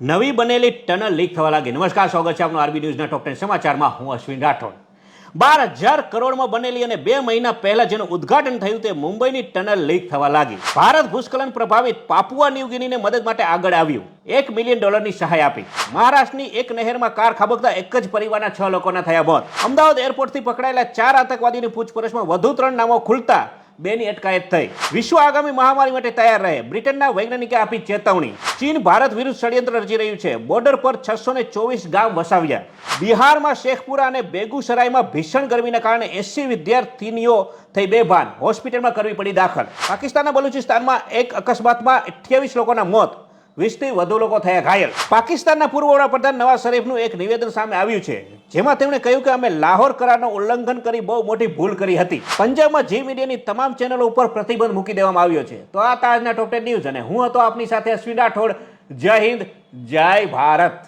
નવી બનેલી tunnel leak થવા લાગી. નમસ્કાર, સ્વાગત છે આપનું આરબી ન્યૂઝના ટોપ ટેન સમાચારમાં. હું અશ્વિન રાઠોડ. બાર હજાર કરોડમાં બનેલી અને બે મહિના પહેલા જેનું ઉદ્ઘાટન થયું તે મુંબઈની ટનલ લીક થવા લાગી. ભારત ભૂસ્ખલન પ્રભાવિત પાપુઆ ન્યૂગિનીને મદદ માટે આગળ આવ્યું. એક મિલિયન ડોલરની સહાય આપી. મહારાષ્ટ્રની એક નહેરમાં કાર ખાબકતા એક જ પરિવારના છ લોકોના થયા મોત. અમદાવાદ એરપોર્ટથી પકડાયેલા ચાર આતંકવાદીની પૂછપરછમાં વધુ ત્રણ નામો ખુલતા બેની અટકાયત થઈ. વિશ્વ આગામી મહામારી માટે તૈયાર રહે. બ્રિટનના વૈજ્ઞાનિકે આપી ચેતવણી. ચીન ભારત વિરુદ્ધ ષડયંત્ર રચી રહ્યું છે. બોર્ડર પર છસો ને ચોવીસ ગામ વસાવ્યા. બિહારમાં શેખપુરા અને બેગુસરાયમાં ભીષણ ગરમીના કારણે એસી વિદ્યાર્થીનીઓ થઈ બેભાન. હોસ્પિટલમાં કરવી પડી દાખલ. પાકિસ્તાનના બલુચિસ્તાનમાં એક અકસ્માતમાં અઠ્યાવીસ લોકોના મોત. વીસથી વધુ લોકો થયા ઘાયલ. પાકિસ્તાનના પૂર્વ વડાપ્રધાન નવાઝ શરીફનું એક નિવેદન સામે આવ્યું છે, જેમાં તેમણે કહ્યું કે અમે લાહોર કરારનું ઉલ્લંઘન કરી બહુ મોટી ભૂલ કરી હતી. પંજાબમાં જી મીડિયાની તમામ ચેનલો ઉપર પ્રતિબંધ મૂકી દેવામાં આવ્યો છે. તો આ તાજના ટોપ ટેન ન્યૂઝ અને હું હતો આપની સાથે અશ્વિન રાઠોડ. જય હિન્દ, જય ભારત.